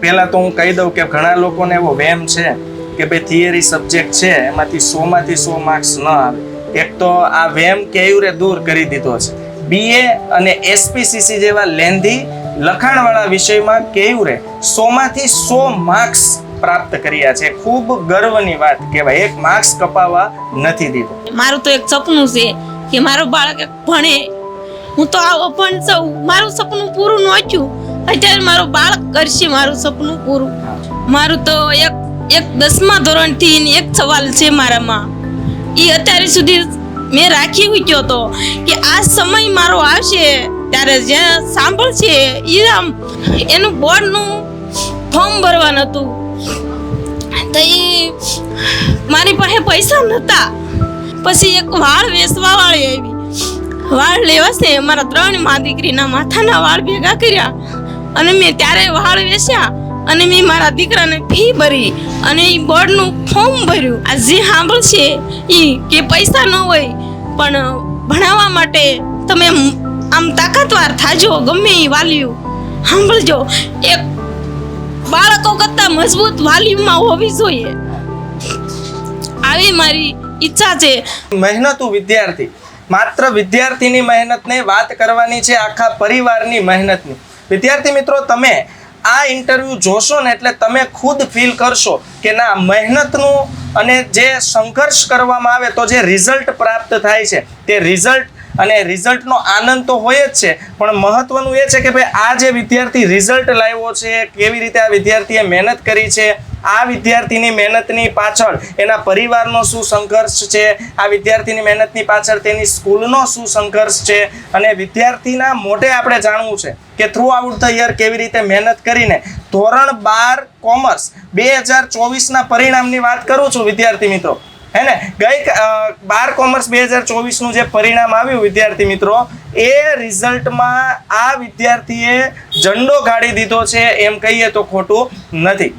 પહેલા તો હું કહી દઉં કે ઘણા લોકોને એવો વહેમ છે કે ભાઈ થિયરી સબ્જેક્ટ છે, એમાંથી સોમાંથી સો માર્ક્સ ન આવે. એક તો આ વહેમ કેયુરે દૂર કરી દીધો છે. બીએ અને એસપીસીસી જેવા લેન્ધી લખાણવાળા વિષયમાં કેયુરે સોમાંથી સો માર્ક્સ પ્રાપ્ત કર્યા છે. ખૂબ ગર્વની વાત કહેવાય. એક માર્ક્સ કપાવવા નથી દીધો. મારું તો એક સપનું છે કે મારું બાળક ભણે. હું તો આવો પણ સૌ. મારું સપનું પૂરું નહોતું અત્યારે મારું બાળક કરશે મારું સપનું પૂરું. મારું તો એક એક દસમા ધોરણથી એક સવાલ છે મારામાં. એ અત્યારે સુધી મેં રાખી મૂક્યો તો કે આ સમય મારો આવશે ત્યારે જે સાંભળશે એ આમ એનું બોર્ડનું ફોર્મ ભરવાનું હતું. તો એ મારી પાસે પૈસા નહોતા પછી એક વાળ વેસવા વાળી આવી. વાળ લેવાશે. મારા ત્રણ મા દીકરીના માથાના વાળ ભેગા કર્યા. અને મેં ત્યારે વાળ વેચ્યા અને મેં મારા દીકરાને ફી ભરી અને એ બોર્ડનું ફોર્મ ભર્યું. આ જે સાંભળશે એ કે પૈસા ન હોય, પણ ભણાવવા માટે તમે આમ તાકાતવાર થાજો, ગમે એ વાલ્યું સાંભળજો, એક બાળકો કરતાં મજબૂત વાલીમાં હોવી જોઈએ. આવી મારી ઈચ્છા છે. મહેનતુ વિદ્યાર્થી, માત્ર વિદ્યાર્થીની મહેનતને વાત કરવાની છે, આખા પરિવારની મહેનતની. વિદ્યાર્થી મિત્રો, તમે આ ઇન્ટરવ્યૂ જોશો ને એટલે તમે ખુદ ફીલ કરશો કે ના, મહેનતનું અને જે સંઘર્ષ કરવામાં આવે તો જે રિઝલ્ટ પ્રાપ્ત થાય છે, તે રિઝલ્ટ અને રિઝલ્ટનો આનંદ તો હોય જ છે, પણ મહત્વનું એ છે કે ભાઈ, આ જે વિદ્યાર્થી રિઝલ્ટ લાવ્યો છે, કેવી રીતે આ વિદ્યાર્થીએ મહેનત કરી છે આ વિદ્યાર્થીની મહેનતની પાછળ એના પરિવારનો શું સંઘર્ષ છે? આ વિદ્યાર્થીની મહેનતની પાછળ તેની સ્કૂલનો શું સંઘર્ષ છે? અને વિદ્યાર્થીના મોઢે આપણે જાણવું છે કે થ્રુ આઉટ ધ યર કેવી રીતે મહેનત કરીને ધોરણ બાર કોમર્સ બે હજાર ચોવીસના પરિણામની વાત કરું છું, વિદ્યાર્થી મિત્રો. હે ને? ગઈ બાર કોમર્સ બે હજાર ચોવીસનું જે પરિણામ આવ્યું, વિદ્યાર્થી મિત્રો, એ રિઝલ્ટમાં આ વિદ્યાર્થીએ ઝંડો ગાડી દીધો છે, એમ કહીએ તો ખોટું નથી.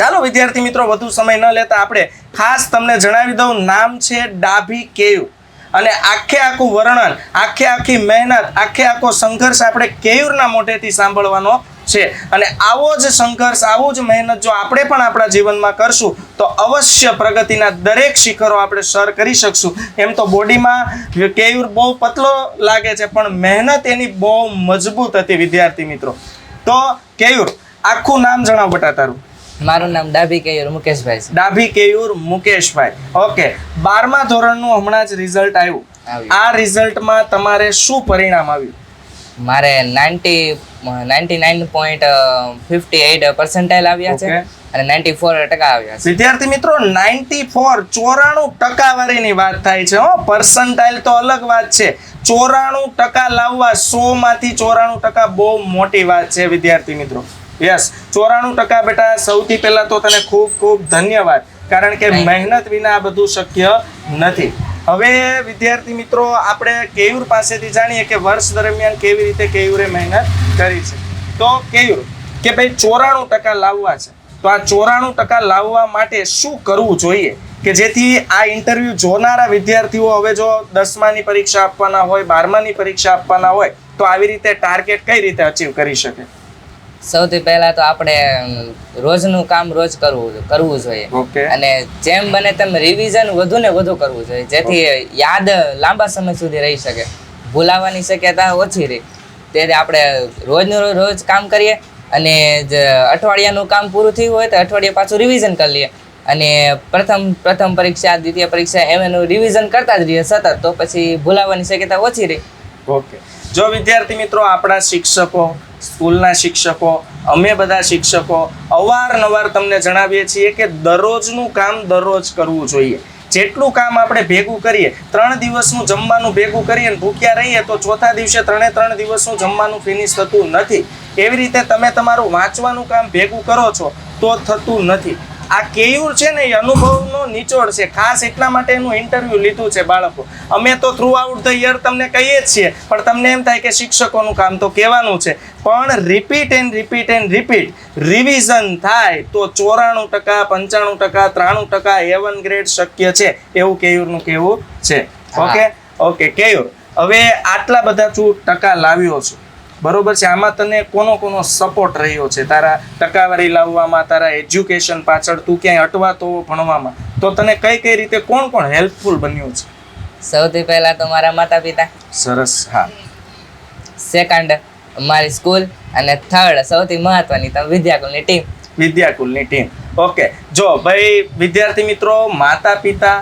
ચાલો વિદ્યાર્થી મિત્રો, વધુ સમય ન લેતા આપણે ખાસ તમને જણાવી દઉં, નામ છે ડાભી કેયુ. અને આખે આખું વર્ણન, આખે આખી મહેનત, આખે આખો સંઘર્ષ આપણે કેયુરના મોઢેથી સાંભળવાનો છે. અને આવો જ સંઘર્ષ, આવો જ મહેનત જો આપણે પણ આપણા જીવનમાં કરશું, તો અવશ્ય પ્રગતિના દરેક શિખરો આપણે સર કરી શકશું. એમ તો બોડીમાં કેયુર બહુ પતલો લાગે છે, પણ મહેનત એની બહુ મજબૂત હતી વિદ્યાર્થી મિત્રો. તો કેયુર, આખું નામ જણાવો બટા તારું. મારું નામ ડાભી કેયુર મુકેશભાઈ છે. ડાભી કેયુર મુકેશભાઈ. ઓકે બારમા ધોરણનું હમણાં જ રિઝલ્ટ આવ્યું. આ રિઝલ્ટમાં તમારે શું પરિણામ આવ્યું? મારે ninety ninety nine point fifty eight percentile આવ્યા છે અને નાઇન્ટી ફોર ટકા આવ્યા છે. વિદ્યાર્થી મિત્રો નાઇન્ટી ફોર ચોરાણું ટકાવારીની વાત થાય છે હો. પર્સન્ટાઇલ તો અલગ વાત છે. ચોરાણું ટકા લાવવા સો માંથી ચોરાણું ટકા બહુ મોટી વાત છે વિદ્યાર્થી મિત્રો. યસ ચોરાણું ટકા બેટા સૌથી પહેલા તો તને ખૂબ ખૂબ ધન્યવાદ. કારણ કે મહેનત વિના આ બધું શક્ય નથી. હવે વિદ્યાર્થી મિત્રો આપણે કેયુર પાસેથી જાણીએ કે વર્ષ દરમિયાન કેવી રીતે કેયુરે મહેનત કરી છે. તો કેયુર કે ભાઈ ચોરાણું ટકા લાવવા છે. તો આ ચોરાણું ટકા લાવવા માટે શું કરવું જોઈએ? કે જેથી આ ઇન્ટરવ્યૂ જોનારા વિદ્યાર્થીઓ હવે જો દસમાની પરીક્ષા આપવાના હોય બારમાની પરીક્ષા આપવાના હોય તો આવી રીતે ટાર્ગેટ કઈ રીતે અચીવ કરી શકે? સૌથી પહેલા તો આપણે રોજનું કામ રોજ કરવું કરવું જોઈએ. અને જેમ બને તેમ રિવિઝન વધુ ને વધુ કરવું જોઈએ. જેથી યાદ લાંબા સમય સુધી રહી શકે. ભૂલાવાની શક્યતા ઓછી રહી. તેથી આપણે રોજનું રોજ રોજ કામ કરીએ અને જ અઠવાડિયાનું કામ પૂરું થયું હોય તો અઠવાડિયે પાછું રિવિઝન કરી લઈએ. અને પ્રથમ પ્રથમ પરીક્ષા દ્વિતીય પરીક્ષા એમ એનું રિવિઝન કરતા જ રહીએ સતત. તો પછી ભૂલાવાની શક્યતા ઓછી રહી. ઓકે. જો વિદ્યાર્થી મિત્રો આપણા શિક્ષકો સ્કૂલના શિક્ષકો, અમે બધા શિક્ષકો અવારનવાર તમને જણાવીએ છીએ કે દરરોજનું કામ દરરોજ કરવું જોઈએ. જેટલું કામ આપણે ભેગું કરીએ, ત્રણ દિવસનું જમવાનું ભેગું કરીએ ભૂખ્યા રહીએ તો ચોથા દિવસે ત્રણે ત્રણ દિવસનું જમવાનું ફિનિશ થતું નથી. એવી રીતે તમે તમારું વાંચવાનું કામ ભેગું કરો છો તો થતું નથી. આ કેયુર છે ને એ અનુભવનો નિચોડ છે. ખાસ એટલા માટે એનું ઇન્ટરવ્યૂ લીધું છે બાળકો. અમે તો થ્રુ આઉટ ધ યર તમને કહીએ જ છીએ પણ તમને એમ થાય કે શિક્ષકોનું કામ તો કહેવાનું છે. પણ repeat and repeat and repeat revision થાય તો ચોરાણું ટકા પંચાણું ટકા ત્રાણું ટકા એવન ગ્રેડ શક્ય છે એવું કેયુરનું કહેવું છે. Okay okay Keyur. હવે આટલા બધા છું ટકા લાવ્યો છું. બરોબર છે. આમાં તને કોનો કોનો સપોર્ટ રહ્યો છે? તારા ટકાવારી લાવવામાં તારા એજ્યુકેશન પાછળ તું ક્યાંય અટવાતો ભણવામાં. તો તને કઈ કઈ રીતે કોણ કોણ હેલ્પફુલ બન્યું છે? સૌથી પહેલા તો મારા માતા પિતા સરસ હા. સેકન્ડ મારી સ્કૂલ અને થર્ડ સૌથી મહત્વની તો વિદ્યાકુલની ટીમ વિદ્યાકુલની ટીમ ઓકે જો ભાઈ વિદ્યાર્થી મિત્રો માતા પિતા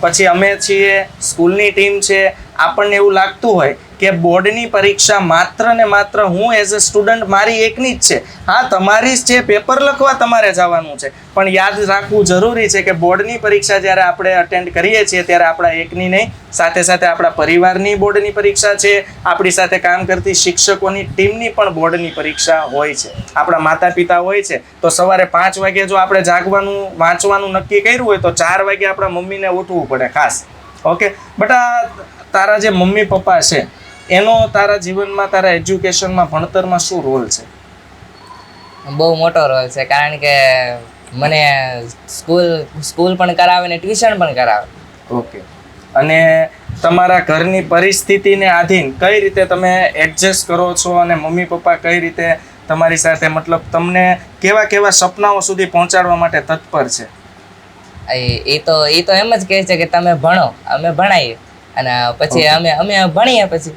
પછી અમે છીએ સ્કૂલની ટીમ છે. આપણને એવું લાગતું હોય કે બોર્ડની પરીક્ષા માત્ર ને માત્ર હું એઝ અ સ્ટુડન્ટ મારી એકની જ છે. હા, તમારી જ છે પેપર લખવા તમારે જવાનું છે. પણ યાદ રાખવું જરૂરી છે કે બોર્ડની પરીક્ષા જ્યારે આપણે અટેન્ડ કરીએ છીએ ત્યારે આપણા એકની નહીં, સાથે સાથે આપણા પરિવારની બોર્ડની પરીક્ષા છે. આપણી સાથે કામ કરતી શિક્ષકોની ટીમની પણ બોર્ડની પરીક્ષા હોય છે. આપણા માતા પિતા હોય છે. તો સવારે પાંચ વાગે જો આપણે જાગવાનું, વાંચવાનું નક્કી કર્યું હોય તો ચાર વાગે આપણા મમ્મીને ઉઠવું પડે ખાસ. ઓકે? બટ આ તારા જે મમ્મી પપ્પા છે એનો તારા જીવનમાં તારા એજ્યુકેશનમાં ભણતરમાં શું રોલ છે? બહુ મોટો રોલ છે કારણ કે મને સ્કૂલ સ્કૂલ પણ કરાવે ને ટ્યુશન પણ કરાવે. ઓકે. અને તમારા ઘરની પરિસ્થિતિને આધીન કઈ રીતે તમે એડજસ્ટ કરો છો અને મમ્મી પપ્પા કઈ રીતે તમારી સાથે મતલબ તમને કેવા કેવા સપનાઓ સુધી પહોંચાડવા માટે તત્પર છે? એ એ તો એ તો એમ જ કહે છે કે તમે ભણો અમે ભણાઈએ. અને પછી અમે અમે ભણીએ પછી.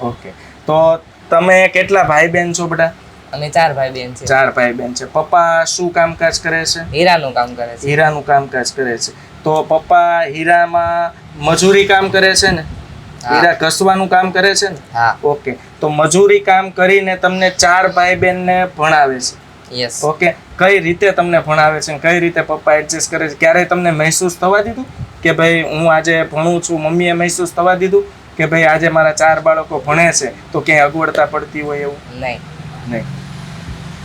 ઓકે તો તમે કેટલા ભાઈ બહેન છો બધા? અમે ચાર ભાઈ બેન છે. ચાર ભાઈ બહેન છે. પપ્પા શું કામકાજ કરે છે? હીરાનું કામ કરે છે. હીરાનું કામકાજ કરે છે. તો પપ્પા હીરામાં મજૂરી કામ કરે છે ને? હીરા ઘસવાનું કામ કરે છે ને? હા. ઓકે તો મજૂરી કામ કરીને તમને ચાર ભાઈ બહેનને ભણાવે છે. યસ ઓકે કઈ રીતે તમને ભણાવે છે કઈ રીતે પપ્પા એડજસ્ટ કરે છે? ક્યારેય તમને મહેસૂસ થવા દીધું? કે ભાઈ હું આજે ભણું છું મમ્મીએ મહેસૂસ થવા દીધું? કે ભાઈ આજે મારા ચાર બાળકો ભણે છે તો ક્યાંય અગવડતા પડતી હોય એવું? નહીં. નહીં.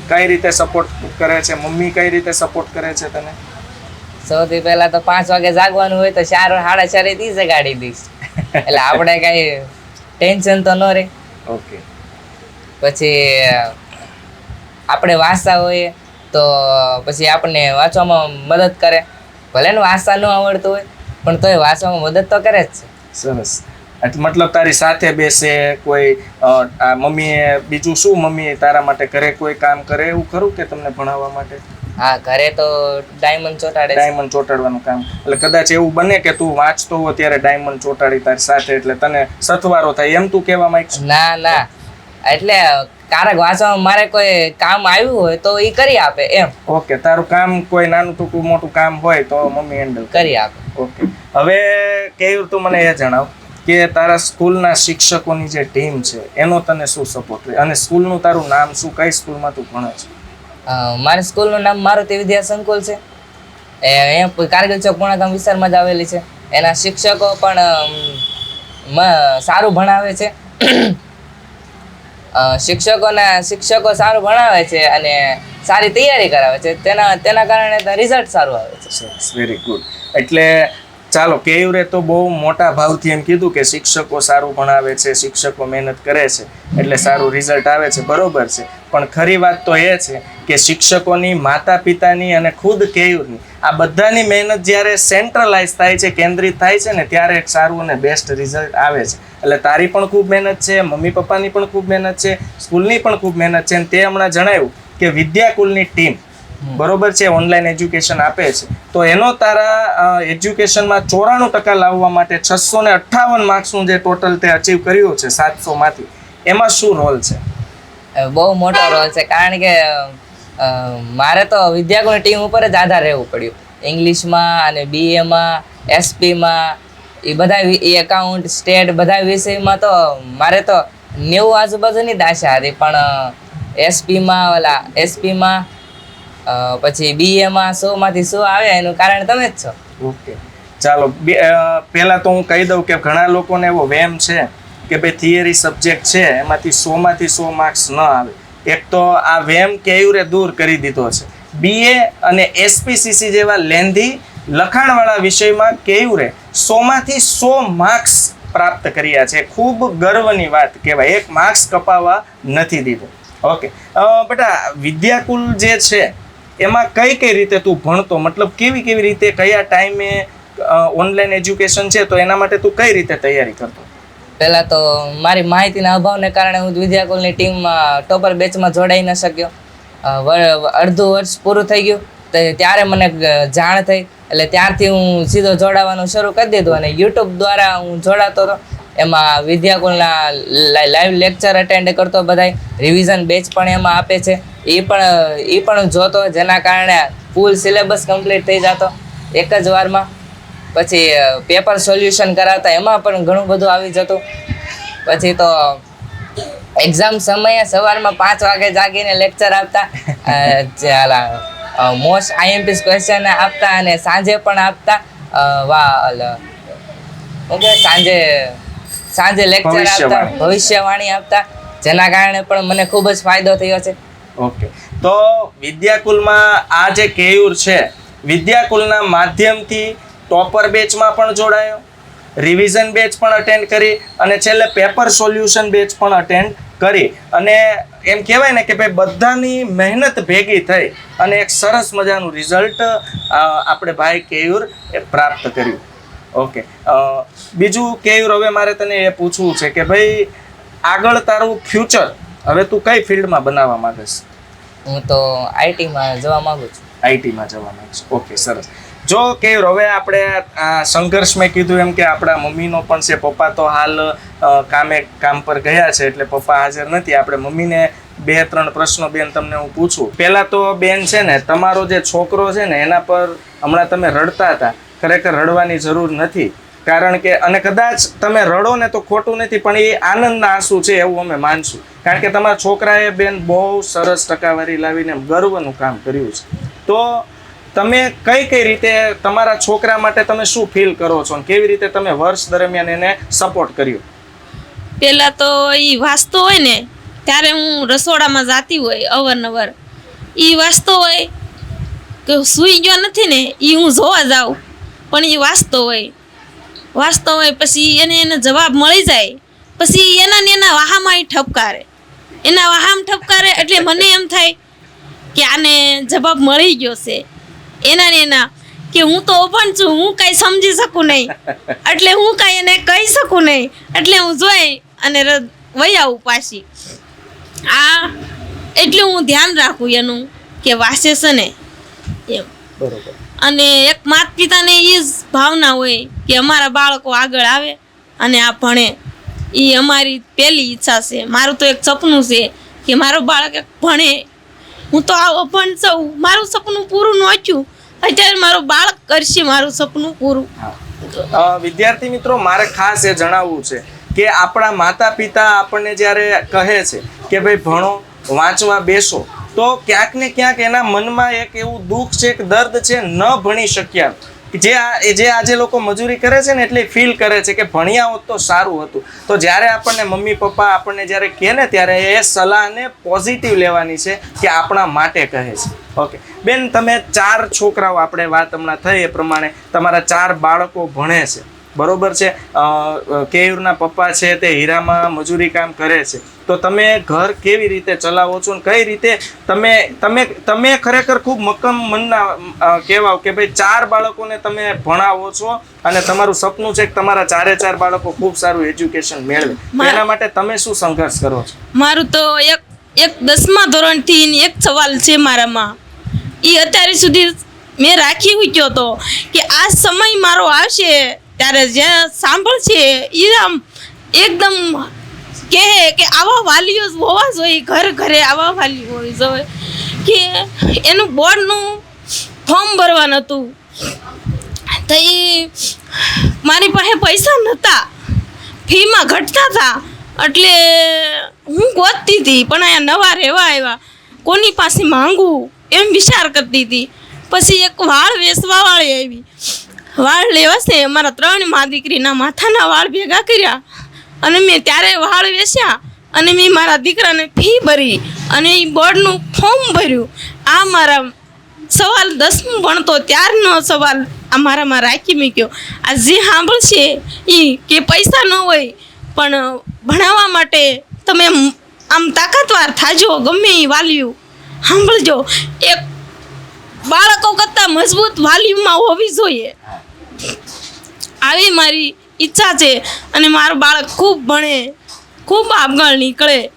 કઈ રીતે સપોર્ટ કરે છે? મમ્મી કઈ રીતે સપોર્ટ કરે છે તને? સૌથી પહેલા તો પાંચ વાગે જાગવાનું હોય તો ચાર સાડા ચારે થી જગાડી દઈશ. એટલે આપણે કઈ ટેન્શન તો ન રહે. ઓકે. પછી આપણે વાંચતા હોઈએ તો પછી આપણને વાંચવામાં મદદ કરે. ભલે ને વાંચતા ન આવડતું હોય પણ તોય વાંચવામાં મદદ તો કરે જ છે. સરસ. એટલે મતલબ તારી સાથે બેસે કોઈ આ મમ્મીએ બીજું શું મમ્મી તારા માટે ઘરે કોઈ કામ કરે એવું ખરું કે તમને ભણાવવા માટે? હા ઘરે તો ડાયમંડ ચોટાડે ડાયમંડ ચોટાડવાનું કામ. એટલે કદાચ એવું બને કે તું વાંચતો હો ત્યારે ડાયમંડ ચોટાડી તારી સાથે એટલે તને સથવારો થાય. એમ તું કહેવા માંગ ના ના. એટલે કારક વાંચવામાં મારે કોઈ કામ આવ્યું હોય તો એ કરી આપે એમ. ઓકે તારું કામ કોઈ નાનું ટૂંકું મોટું કામ હોય તો મમ્મી હેન્ડલ કરી આપે. ઓકે હવે કેવું તું મને એ જણાવ. કે તારા સ્કૂલના શિક્ષકોની જે ટીમ છે એનો તને શું સપોર્ટ રહે અને સ્કૂલનું તારું નામ શું? કઈ સ્કૂલમાં તું ભણે છે? મારી સ્કૂલનું નામ મારુતિ વિદ્યા સંકુલ છે. એ અહીંયા કારગિલ ચોક પૂર્ણાગામ વિસ્તારમાં જ આવેલી છે. એના શિક્ષકો પણ સારું ભણાવે છે. શિક્ષકોના શિક્ષકો સારું ભણાવે છે અને સારી તૈયારી કરાવે છે. તેના તેના કારણે રિઝલ્ટ સારું આવે છે. વેરી ગુડ એટલે ચાલો, કેયુરે તો બહુ મોટા ભાવથી એમ કીધું કે શિક્ષકો સારું ભણાવે છે, શિક્ષકો મહેનત કરે છે, એટલે સારું રિઝલ્ટ આવે છે, બરોબર છે. પણ ખરી વાત તો એ છે કે શિક્ષકોની માતા પિતાની અને ખુદ કેયુરની આ બધાની મહેનત જ્યારે સેન્ટ્રલાઇઝ થાય છે, કેન્દ્રિત થાય છે ને, ત્યારે એક સારું અને બેસ્ટ રિઝલ્ટ આવે છે. એટલે તારી પણ ખૂબ મહેનત છે, મમ્મી પપ્પાની પણ ખૂબ મહેનત છે, સ્કૂલની પણ ખૂબ મહેનત છે. અને તે હમણાં જણાવ્યું કે વિદ્યાકુલની ટીમ બરોબર છે ઓનલાઈન એજ્યુકેશન આપે છે. તો એનો તારા એજ્યુકેશનમાં ચોરાણું ટકા લાવવા માટે છસો ને અઠ્ઠાવન માર્ક્સનું જે ટોટલ તે અચીવ કર્યું છે સાતસોમાંથી એમાં શું રોલ છે? બહુ મોટો રોલ છે કારણ કે મારે તો વિદ્યાગુણ ટીમ ઉપર જ આધાર રહેવું પડ્યું. ઇંગ્લિશમાં અને બીએમાં એસપીમાં એ બધા એ એકાઉન્ટ સ્ટેટ બધા વિષયમાં તો મારે તો નેવું આજુબાજુની જ આશા હતી. પણ એસપીમાં ઓલા એસપીમાં પછી બીએમાં સોમાંથી સો આવે એનું કારણ તમે જ છો. ઓકે. ચાલો પહેલા તો હું કહી દઉં કે ઘણા લોકોને એવો વેમ છે કે ભાઈ થિયરી સબ્જેક્ટ છે, એમાંથી સોમાંથી સો માર્ક્સ ન આવે. એક તો આ વેમ કેયુરે દૂર કરી દીધો છે. બીએ અને એસપીસીસી જેવા લેન્ધી લખાણવાળા વિષયમાં કેયુરે સોમાંથી સો માર્ક્સ પ્રાપ્ત કર્યા છે. ખૂબ ગર્વની વાત કહેવાય. એક માર્ક્સ કપાવવા નથી દીધો. ઓકે. બેટા, વિદ્યાકુલ જે છે એમાં કઈ કઈ રીતે તું ભણતો? મતલબ કેવી કેવી રીતે, કયા ટાઈમે ઓનલાઈન એજ્યુકેશન છે, તો એના માટે તું કઈ રીતે તૈયારી કરતો? પહેલાં તો મારી માહિતીના અભાવને કારણે હું વિદ્યાકુલની ટીમમાં ટોપર બેચમાં જોડાઈ ન શક્યો. અડધું વર્ષ પૂરું થઈ ગયું. તો ત્યારે મને જાણ થઈ. એટલે ત્યારથી હું સીધો જોડાવાનું શરૂ કરી દીધું અને યુટ્યુબ દ્વારા હું જોડાતો હતો. એમાં વિદ્યાકુલના લાઈવ લેક્ચર અટેન્ડ કરતો બધાય. રિવિઝન બેચ પણ એમાં આપે છે. એ પણ એ પણ જોતો જેના કારણે ફૂલ સિલેબસ કમ્પ્લીટ થઈ જતો એક જ વારમાં. પછી પેપર સોલ્યુશન કરાવતા એમાં પણ ઘણું બધું આવી જતું. પછી તો એક્ઝામ સમયે સવારમાં પાંચ વાગે જાગીને લેક્ચર આપતા મોસ્ટ આઈએમપી ક્વેશ્ચન આપતા અને સાંજે પણ આપતા વા ઓકે કે સાંજે સાંજે લેક્ચર આપતા. ભવિષ્યવાણી આપતા જેના કારણે પણ મને ખૂબ જ ફાયદો થયો છે. ઓકે. તો વિદ્યાકુલમાં આ જે કેયુર છે, વિદ્યાકુલના માધ્યમથી ટોપર બેચમાં પણ જોડાયો, રિવિઝન બેચ પણ અટેન્ડ કરી અને છેલ્લે પેપર સોલ્યુશન બેચ પણ અટેન્ડ કરી. અને એમ કહેવાય ને કે ભાઈ બધાની મહેનત ભેગી થઈ અને એક સરસ મજાનું રિઝલ્ટ આપણે ભાઈ કેયુર એ પ્રાપ્ત કર્યું. ઓકે. બીજું કેયુર હવે મારે તને એ પૂછવું છે કે ભાઈ આગળ તારું ફ્યુચર હવે તું કઈ ફિલ્ડમાં બનાવવા માંગે છે? હું તો આઈટીમાં જવા માંગુ છું. આઈટીમાં જવા માંગુ છું. ઓકે સરસ. જો કે હવે આપણે સંઘર્ષ મેં કીધું એમ કે આપણા મમ્મીનો પણ છે પપ્પા તો હાલ કામે કામ પર ગયા છે એટલે પપ્પા હાજર નથી. આપણે મમ્મીને બે ત્રણ પ્રશ્નો બેન તમને હું પૂછું. પહેલાં તો બેન છે ને તમારો જે છોકરો છે ને એના પર હમણાં તમે રડતા હતા. ખરેખર રડવાની જરૂર નથી. કારણ કે, અને કદાચ તમે રડો ને તો ખોટું નથી, પણ એ આનંદના આંસુ છે એવું અમે માનશું. કારણ કે તમારા છોકરાએ બેન બહુ સરસ ટકાવારી લાવીને ગર્વનું કામ કર્યું છે. તો તમે કઈ કઈ રીતે તમારા છોકરા માટે તમે શું ફીલ કરો છો અને કેવી રીતે તમે વર્ષ દરમિયાન એને સપોર્ટ કર્યો? પેલા તો એ વાંચતો હોય ને, ત્યારે હું રસોડામાં જાતી હોય અવારનવાર. એ વાંચતો હોય કે સૂઈ ગયો નથી ને એ હું જોવા જાઉં. પણ એ વાંચતો હોય. વાંચતો હોય પછી એને એને જવાબ મળી જાય. પછી એના ને એના વાહામાં એ ઠપકારે. એના વાહામાં ઠપકારે એટલે મને એમ થાય કે આને જવાબ મળી ગયો છે. એના ને એના કે હું તો ઓપન છું, હું કાંઈ સમજી શકું નહીં. એટલે હું કાંઈ એને કહી શકું નહીં. એટલે હું જોઈ અને વહી આવું પાછી. આ એટલું હું ધ્યાન રાખું એનું કે વાંચે છે ને એમ. બરોબર. અને એક માતા પિતાને એ જ ભાવના હોય કે અમારા બાળકો આગળ આવે અને આ ભણે. એ અમારી પહેલી ઈચ્છા છે. મારું તો એક સપનું છે કે મારો બાળક એક ભણે. હું તો આવો ભણ છું. મારું સપનું પૂરું નહોતું અત્યારે મારો બાળક કરશે મારું સપનું પૂરું. વિદ્યાર્થી મિત્રો, મારે ખાસ એ જણાવવું છે કે આપણા માતા પિતા આપણને જ્યારે કહે છે કે ભાઈ ભણો, વાંચવા બેસો તો ક્યાંક ને ક્યાંક એના મનમાં એક એવું દુઃખ છે, એક દર્દ છે, ન ભણી શક્યા. જે આ જે આજે લોકો મજૂરી કરે છે ને એટલે ફીલ કરે છે કે ભણ્યા હોત તો સારું હતું. તો જ્યારે આપણને મમ્મી, પપ્પા આપણને જ્યારે કહે ને ત્યારે એ સલાહને પોઝિટિવ લેવાની છે કે આપણા માટે કહે છે. ઓકે બેન, તમે ચાર છોકરાઓ આપણે વાત હમણાં થઈ એ પ્રમાણે તમારા ચાર બાળકો ભણે છે. બરોબર છે? કેયુરના પપ્પા છે તે હીરામાં મજૂરી કામ કરે છે. તો તમે ઘર કેવી રીતે ચલાવો છો અને કઈ રીતે તમે તમે તમે ખરેખર ખૂબ મક્કમ મનના કહેવાઓ કે ભાઈ ચાર બાળકોને તમે ભણાવો છો અને તમારું સપનું છે કે તમારા ચારે ચાર બાળકો ખૂબ સારું એજ્યુકેશન મેળવે. એના માટે તમે શું સંઘર્ષ કરો છો? મારું તો એક એક દસમા ધોરણથી એક સવાલ છે મારામાં. એ અત્યારે સુધી મેં રાખી મૂક્યો હતો કે આ સમય મારો આવશે ત્યારે જે સાંભળશે એ આમ એકદમ કહે કે આવા વાલીઓ હોવા જોઈએ, ઘર ઘરે આવા વાલીઓ હોવી જોઈએ. કે એનું બોર્ડનું ફોર્મ ભરવાનું હતું. તો એ મારી પાસે પૈસા નહોતા ફીમાં ઘટતા હતા એટલે હું ગોતતી હતી, પણ અહીંયા નવા રહેવા આવ્યા. કોની પાસે માંગવું? એમ વિચાર કરતી હતી. પછી એક વાળ વેસવાવાળી આવી. વાળ લેવાશે અમારા ત્રણ મા દીકરીના માથાના વાળ ભેગા કર્યા અને મેં ત્યારે વાળ વેચ્યા અને મેં મારા દીકરાને ફી ભરી અને એ બોર્ડનું ફોર્મ ભર્યું. આ મારા સવાલ દસમું ભણતો ત્યારનો સવાલ આ મારામાં રાખી મૂક્યો. આ જે સાંભળશે એ કે પૈસા ન હોય, પણ ભણાવવા માટે તમે આમ તાકાતવાર થાજો, ગમે એ વાલ્યું સાંભળજો, એક બાળકો કરતાં મજબૂત વાલીમાં હોવી જોઈએ. આવી મારી ઈચ્છા છે અને મારું બાળક ખૂબ ભણે, ખૂબ આગળ નીકળે.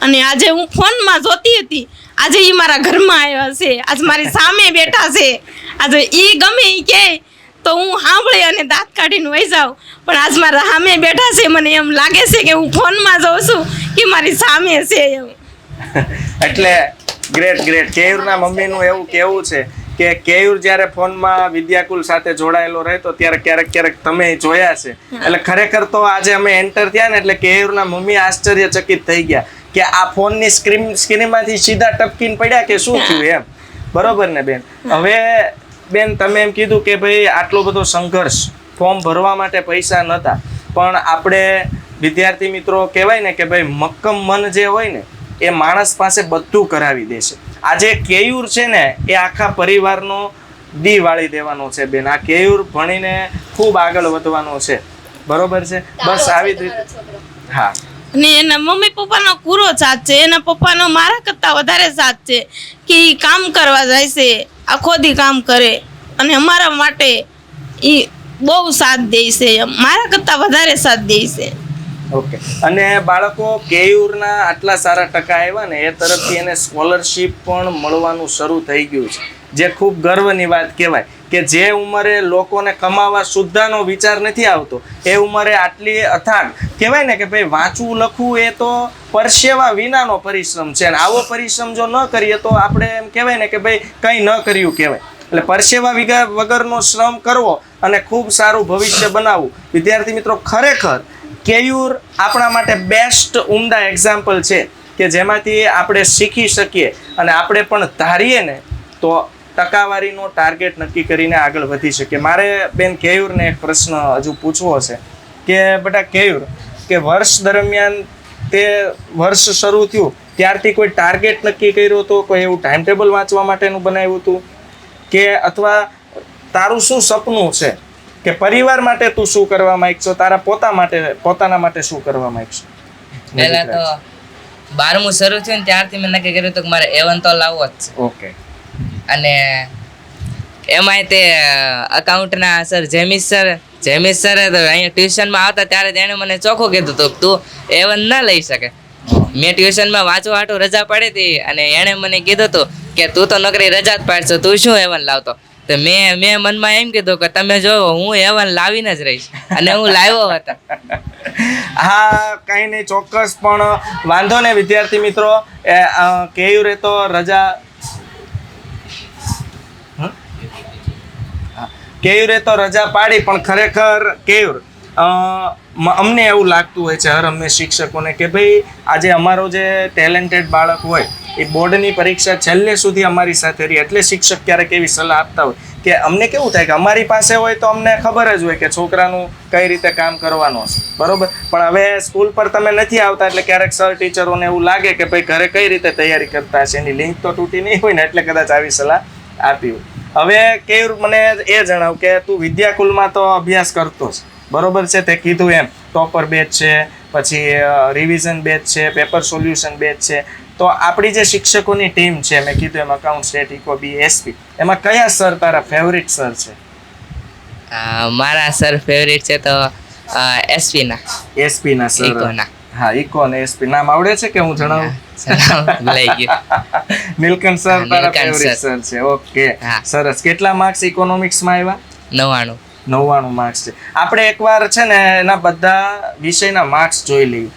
અને આજે હું ફોનમાં જોતી હતી. આજે એ મારા ઘરમાં આવ્યા છે. આજે મારી સામે બેઠા છે. આજે એ ગમે એ કહે તો હું સાંભળી અને દાંત કાઢીને વહી જાઉં. પણ આજ મારા સામે બેઠા છે. મને એમ લાગે છે કે હું ફોનમાં જોઉં છું કે મારી સામે છે એમ. એટલે ગ્રેટ ગ્રેટ કેયુરના મમ્મીનું એવું કેવું છે કે કેયુર જ્યારે ફોનમાં વિદ્યાકુલ સાથે જોડાયેલો રહેતો ત્યારે ક્યારેક ક્યારેક તમે જોયા છે. એટલે ખરેખર તો આજે અમે એન્ટર થયા ને એટલે કેયુરના મમ્મી આશ્ચર્યચકિત થઈ ગયા કે આ ફોનની સ્ક્રીન સ્ક્રીનમાંથી સીધા ટપકીને પડ્યા કે શું થયું એમ? બરોબર ને બેન? હવે બેન તમે એમ કીધું કે ભાઈ આટલો બધો સંઘર્ષ ફોર્મ ભરવા માટે પૈસા નહોતા. પણ આપણે વિદ્યાર્થી મિત્રો કહેવાય ને કે ભાઈ મક્કમ મન જે હોય ને એ માણસ પાસે બધું કરાવી દેશે આજે કેયુર છે ને એ આખા પરિવારનો દી વાળી દેવાનો છે બેન. આ કેયુર ભણીને ખૂબ આગળ વધવાનો છે. બરોબર છે? બસ આવી જ રીતે. હા. અને એના મમ્મી પપ્પાનો પૂરો સાથ છે. એના પપ્પાનો મારા કરતાં વધારે સાથ છે કે એ કામ કરવા જાય છે આખો દી કામ કરે અને અમારા માટે એ બહુ સાથ દે છે. મારા કરતાં વધારે સાથ દે છે. ઓકે. અને બાળકો, કેયુરના આટલા સારા ટકા આવ્યા ને, એ તરફથી એને સ્કોલરશિપ પણ મળવાનું શરૂ થઈ ગયું છે. જે ખૂબ ગર્વની વાત કહેવાય કે જે ઉંમરે લોકોને કમાવા સુદ્ધાનો વિચાર નથી આવતો, એ ઉંમરે આટલી અથાગ. કહેવાય ને કે ભાઈ, વાંચવું, લખવું એ તો પરસેવા વિનાનો પરિશ્રમ છે. અને આવો પરિશ્રમ જો ન કરીએ તો આપણે એમ કહેવાય ને કે ભાઈ, કંઈ ન કર્યું કહેવાય. એટલે પરસેવા વિગા વગરનો શ્રમ કરવો અને ખૂબ સારું ભવિષ્ય બનાવવું. વિદ્યાર્થી મિત્રો, ખરેખર કેયુર આપણા માટે બેસ્ટ ઉમદા એક્ઝામ્પલ છે કે જેમાંથી આપણે શીખી શકીએ અને આપણે પણ ધારીએ ને તો ટકાવારીનો ટાર્ગેટ નક્કી કરીને આગળ વધી શકીએ. મારે બેન કેયુરને એક પ્રશ્ન હજુ પૂછવો છે કે, બેટા કેયુર, કે વર્ષ દરમિયાન તે વર્ષ શરૂ થયું, ત્યારથી કોઈ ટાર્ગેટ નક્કી કર્યો હતો કોઈ એવું ટાઈમ ટેબલ વાંચવા માટેનું બનાવ્યું હતું કે અથવા તારું શું સપનું છે? કે પરિવાર માટે તું શું કરવા માંગશો? તારા પોતા માટે પોતાના માટે શું કરવા માંગશો? પહેલા તો બારમું શરૂ થયું ને ત્યારથી મેં નક્કી કર્યું હતું કે મારે એવન તો લાવવો જ છે. ઓકે. અને એમાંય તે અકાઉન્ટના sir Jemis sir Jemis sir તો અહીંયા ટ્યુશનમાં આવતા ત્યારે તેણે મને ચોખ્ખું કીધું હતું તું એવન ના લઈ શકે. મેં ટ્યુશનમાં વાંચવા હાટું રજા પાડી હતી અને એણે મને કીધું હતું કે તું તો નોકરી રજા જ પાડશો તું શું એવન લાવતો? તો મેં મેં મનમાં એમ કીધું કે તમે જો, હું હેવન લાવીને જ રહીશ. અને હું લાવ્યો હતો. હા, કંઈ નહીં ચોક્કસ પણ વાંધો ને વિદ્યાર્થી મિત્રો. એ રહેતો રજા? કેયુરે તો રજા પાડી, પણ ખરેખર કેયુર અમને એવું લાગતું હોય છે હર હંમેશ શિક્ષકોને કે ભાઈ, આજે અમારો જે ટેલેન્ટેડ બાળક હોય, એ બોર્ડની પરીક્ષા છેલ્લે સુધી અમારી સાથે રહી. એટલે શિક્ષક ક્યારેક એવી સલાહ આપતા હોય કે અમને કેવું થાય કે અમારી પાસે હોય તો અમને ખબર જ હોય કે છોકરાનું કઈ રીતે કામ કરવાનું છે બરોબર? પણ હવે સ્કૂલ પર તમે નથી આવતા એટલે ક્યારેક સર ટીચરોને એવું લાગે કે ભાઈ, ઘરે કઈ રીતે તૈયારી કરતા હશે? એની લિંક તો તૂટી નહીં હોય ને એટલે કદાચ આવી સલાહ આપી હોય. હવે કેવું, મને એ જણાવ કે તું વિદ્યાકુલમાં તો અભ્યાસ કરતો છે બરોબર છે તે કીધું એમ. ટોપર બેચ છે પછી રિવિઝન બેચ છે પેપર સોલ્યુશન બેચ છે. તો આપણી જે શિક્ષકોની ટીમ છે મેં કીધું એમ account stat eco B SP એમાં કયા સર તારા ફેવરિટ સર છે? મારા સર ફેવરેટ છે તો એસપી ના. એસપી ના સર. હા ઇકો અને એસપી નામ આવડે છે કે હું જણાવું? નીલકંઠ સર તારા ફેવરિટ સર છે. ઓકે. સરસ. કેટલા માર્ક્સ ઇકોનોમિક્સમાં આવ્યા? નવાણું નવ્વાણું માર્ક્સ છે. આપણે એકવાર છે ને એના બધા વિષયના માર્ક્સ જોઈ લઈએ.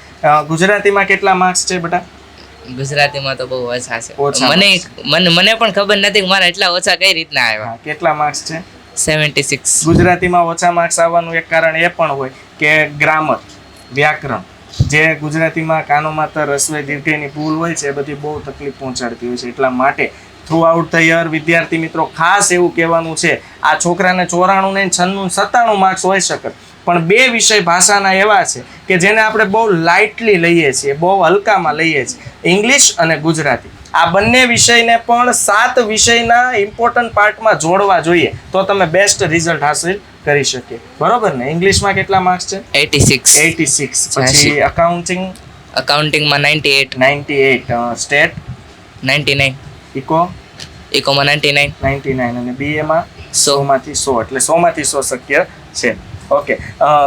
ગુજરાતીમાં કેટલા માર્ક્સ છે બેટા? ગુજરાતીમાં તો બહુ ઓછા છે. મને મને મને પણ ખબર નથી કે મારા એટલા ઓછા કઈ રીતના આવ્યા. કેટલા માર્ક્સ છે? સેવન્ટી સિક્સ ગુજરાતીમાં ઓછા માર્ક્સ આવવાનું એક કારણ એ પણ હોય કે ગ્રામર વ્યાકરણ. જે ગુજરાતીમાં કાનો માત્ર રસવે દીર્ઘની ભૂલ હોય છે એ બધી બહુ તકલીફ પહોંચાડતી હોય છે. એટલા માટે થ્રુ આઉટ ધ યર વિદ્યાર્થી મિત્રો ખાસ એવું કહેવાનું છે આ છોકરાને ચોરાણું ને છન્નું સત્તાણું માર્ક્સ હોઈ શકે. પણ બે વિષય ભાષાના એવા છે કે જેને આપણે બહુ લાઇટલી લઈએ છીએ બહુ હલકામાં લઈએ છીએ. ઇંગ્લિશ અને ગુજરાતી. આ બંને વિષયને પણ સાત વિષયના ઇમ્પોર્ટન્ટ પાર્ટમાં જોડવા જોઈએ તો તમે બેસ્ટ રિઝલ્ટ હાસિલ કરી શકીએ. બરોબર ને? ઇંગ્લિશમાં કેટલા માર્ક્સ છે? એટી સિક્સ એટી સિક્સ પછી accounting અકાઉન્ટિંગમાં ninety eight ninety eight stat ninety nine eco ઇકોમાં ninety nine ninety nine અને બીએમાં એમાં સોમાંથી સો એટલે સોમાંથી સો શક્ય છે. ઓકે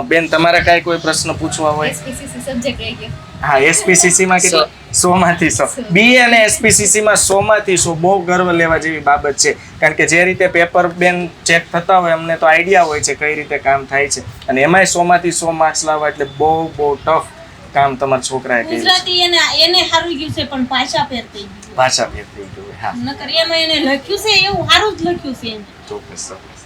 બેન તમારે કાંઈ કોઈ પ્રશ્ન પૂછવા હોય? એસપીસીસી સબ્જેક્ટ રહી ગયો. હા એસપીસીસી માં કેટલા? સો. માંથી સો. બી અને એસપીસીસી માં સો માંથી સો. બહુ ગર્વ લેવા જેવી બાબત છે. કારણ કે જે રીતે પેપર બેન ચેક થતા હોય અમને તો આઈડિયા હોય છે કઈ રીતે કામ થાય છે. અને એમાંય સો માંથી સો માર્ક્સ લાવવા એટલે બહુ બહુ ટફ. કામ તમારા છોકરાએ કર્યું ગુજરાતી એને એને સારું ગયું છે પણ ભાષા ફેર થઈ ગયું. ભાષા ફેર થઈ ગયું હા. નકર એમાં એને લખ્યું છે એવું સારું જ લખ્યું છે એને. ચોક્કસ ચોક્કસ.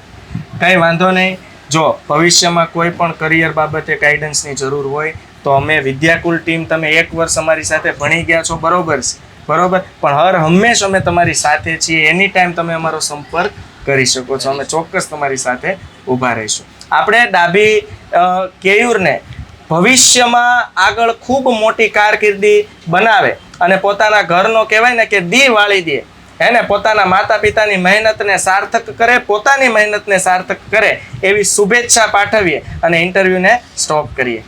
કંઈ વાંધો નહીં. જો ભવિષ્યમાં કોઈ પણ કરિયર બાબતે ગાઈડન્સની જરૂર હોય તો અમે વિદ્યાકુલ ટીમ તમે એક વર્ષ અમારી સાથે ભણી ગયા છો બરોબર છે. બરોબર? પણ હર હંમેશ અમે તમારી સાથે છીએ. એની ટાઈમ તમે અમારો સંપર્ક કરી શકો છો. અમે ચોક્કસ તમારી સાથે ઊભા રહીશું. આપણે ડાબી કેયુરને ભવિષ્યમાં આગળ ખૂબ મોટી કારકિર્દી બનાવે અને પોતાના ઘરનો કહેવાય ને કે દી વાળી દે. એને પોતાના માતા પિતાની મહેનતને સાર્થક કરે, પોતાની મહેનતને સાર્થક કરે એવી શુભેચ્છા પાઠવીએ અને ઇન્ટરવ્યૂને સ્ટોપ કરીએ.